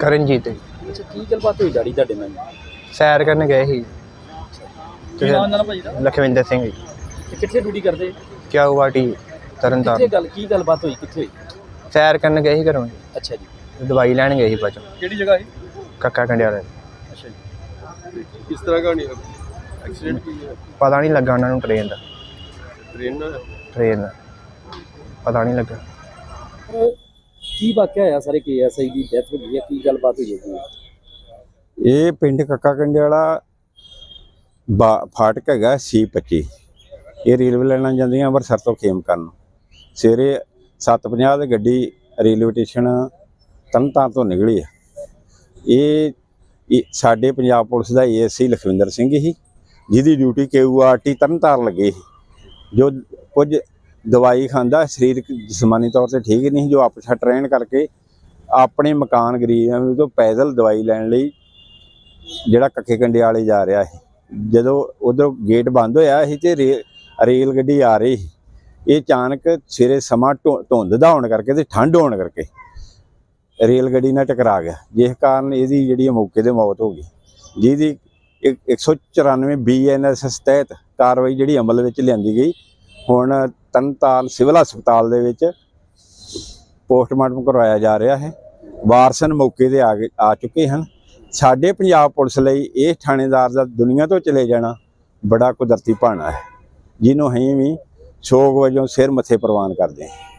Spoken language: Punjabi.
ਕਰਨਜੀਤ ਅੱਛਾ ਕੀ ਗੱਲਬਾਤ ਹੋਈ ਡੈਡੀ ਤੁਹਾਡੇ ਨਾਲ? ਸੈਰ ਕਰਨ ਗਏ ਸੀ। ਕੀ ਨਾਮ ਨਾਲ ਭਾਜੀ ਦਾ? ਲਖਵਿੰਦਰ ਸਿੰਘ ਜੀ। ਤੇ ਕਿੱਥੇ ਡਿਊਟੀ ਕਰਦੇ? ਕਿਆ ਵਾਟੀ ਕਿੱਥੇ ਤਰਨਤਾਰਨ ਗੱਲ ਕੀ ਗੱਲਬਾਤ ਹੋਈ ਕਿੱਥੇ ਹੋਈ? ਸੈਰ ਕਰਨ ਗਏ ਸੀ ਘਰੋਂ ਅੱਛਾ ਜੀ। ਦਵਾਈ ਲੈਣ ਗਏ ਸੀ ਬਚੋ ਕਿਹੜੀ ਜਗ੍ਹਾ ਹੈ ਕੱਕਾ ਕੰਡਿਆਲੇ। ਅੱਛਾ ਜੀ। ਕਿਸ ਤਰ੍ਹਾਂ ਕਹਾਣੀ ਐਕਸੀਡੈਂਟ ਕੀ ਹੈ? ਪਤਾ ਨਹੀਂ ਲੱਗਾ ਉਹਨਾਂ ਨੂੰ ਟ੍ਰੇਨ ਦਾ। ਟ੍ਰੇਨ ਨਾਲ? ਟ੍ਰੇਨ ਦਾ। ਪਤਾ ਨਹੀਂ ਲੱਗਾ। ਕੀ ਵਾਕਿਆ ਹੋਇਆ ਸਾਰੇ ਕੇਐਸਆਈ ਦੀ ਡੈਥ ਹੋ ਗਈ ਹੈ? ਕੀ ਗੱਲਬਾਤ ਹੋਈ ਹੈ ਇਹ ਪਿੰਡ ਕੱਕਾ ਕੰਡੇ ਵਾਲਾ ਬਾ- ਫਾਟਕ ਹੈਗਾ C25 ਇਹ ਰੇਲਵੇ ਲਾਈਨਾਂ ਜਾਂਦੀਆਂ ਅੰਮ੍ਰਿਤਸਰ ਤੋਂ ਖੇਮ ਕਰਨ। ਸਵੇਰੇ 7:50 ਦੀ ਗੱਡੀ ਰੇਲਵੇ ਸਟੇਸ਼ਨ ਤਰਨਤਾਰਨ ਤੋਂ ਨਿਕਲੀ ਆ। ਇਹ ਇਹ ਸਾਡੇ ਪੰਜਾਬ ਪੁਲਿਸ ਦਾ ਏਐਸਸੀ ਲਖਵਿੰਦਰ ਸਿੰਘ ਸੀ ਜਿਹਦੀ ਡਿਊਟੀ ਕੇਯੂਆਰਟੀ ਤਰਨਤਾਰਨ ਲੱਗੀ ਸੀ। ਜੋ ਕੁਝ ਦਵਾਈ ਖਾਂਦਾ ਸਰੀਰਕ ਜਿਸਮਾਨੀ ਤੌਰ ਤੇ ਠੀਕ ਨਹੀਂ ਸੀ, ਜੋ ਆਪਛਾ ਟ੍ਰੇਨ ਕਰਕੇ ਆਪਣੇ ਮਕਾਨ ਗਰੀਬ ਤੋਂ ਪੈਦਲ ਦਵਾਈ ਲੈਣ ਲਈ ਜਿਹੜਾ ਕੱਕੇ ਕੰਡੇ ਵਾਲੇ ਜਾ ਰਿਹਾ ਸੀ। ਜਦੋਂ ਉਧਰ ਗੇਟ ਬੰਦ ਹੋਇਆ ਸੀ ਤੇ ਰੇਲ ਗੱਡੀ ਆ ਰਹੀ ਸੀ। ਇਹ ਅਚਾਨਕ ਸਵੇਰੇ ਸਮਾਂ ਧੁ- ਧੁੰਦ ਦਾ ਹੋਣ ਕਰਕੇ ਤੇ ਠੰਡ ਹੋਣ ਕਰਕੇ ਰੇਲ ਗੱਡੀ ਨਾਲ ਟਕਰਾ ਗਿਆ। ਜਿਸ ਕਾਰਨ ਇਹਦੀ ਜਿਹੜੀ ਮੌਕੇ ਤੇ ਮੌਤ ਹੋ ਗਈ। ਜਿਹਦੀ ਇੱਕ- 194 ਬੀਐਨਐਸਐਸ ਤਹਿਤ ਕਾਰਵਾਈ ਜਿਹੜੀ ਅਮਲ ਵਿੱਚ ਲਿਆਂਦੀ ਗਈ ਹੁਣ ਤਨਤਾਲ ਸਿਵਲ ਹਸਪਤਾਲ ਦੇ ਵਿੱਚ ਪੋਸਟਮਾਰਟਮ ਕਰਵਾਇਆ ਜਾ ਰਿਹਾ ਹੈ। ਵਾਰਸਨ ਮੌਕੇ ਤੇ ਆ ਗਏ ਆ ਚੁੱਕੇ ਹਨ। ਸਾਡੇ ਪੰਜਾਬ ਪੁਲਿਸ ਲਈ ਇਹ ਥਾਣੇਦਾਰ ਦਾ ਦੁਨੀਆ ਤੋਂ ਚਲੇ ਜਾਣਾ ਬੜਾ ਕੁਦਰਤੀ ਭਾਣਾ ਹੈ। ਜਿਹਨੂੰ ਅਸੀਂ ਵੀ ਸ਼ੋਕ ਵਜੋਂ ਸਿਰ ਮੱਥੇ ਪ੍ਰਵਾਨ ਕਰਦੇ ਹਾਂ।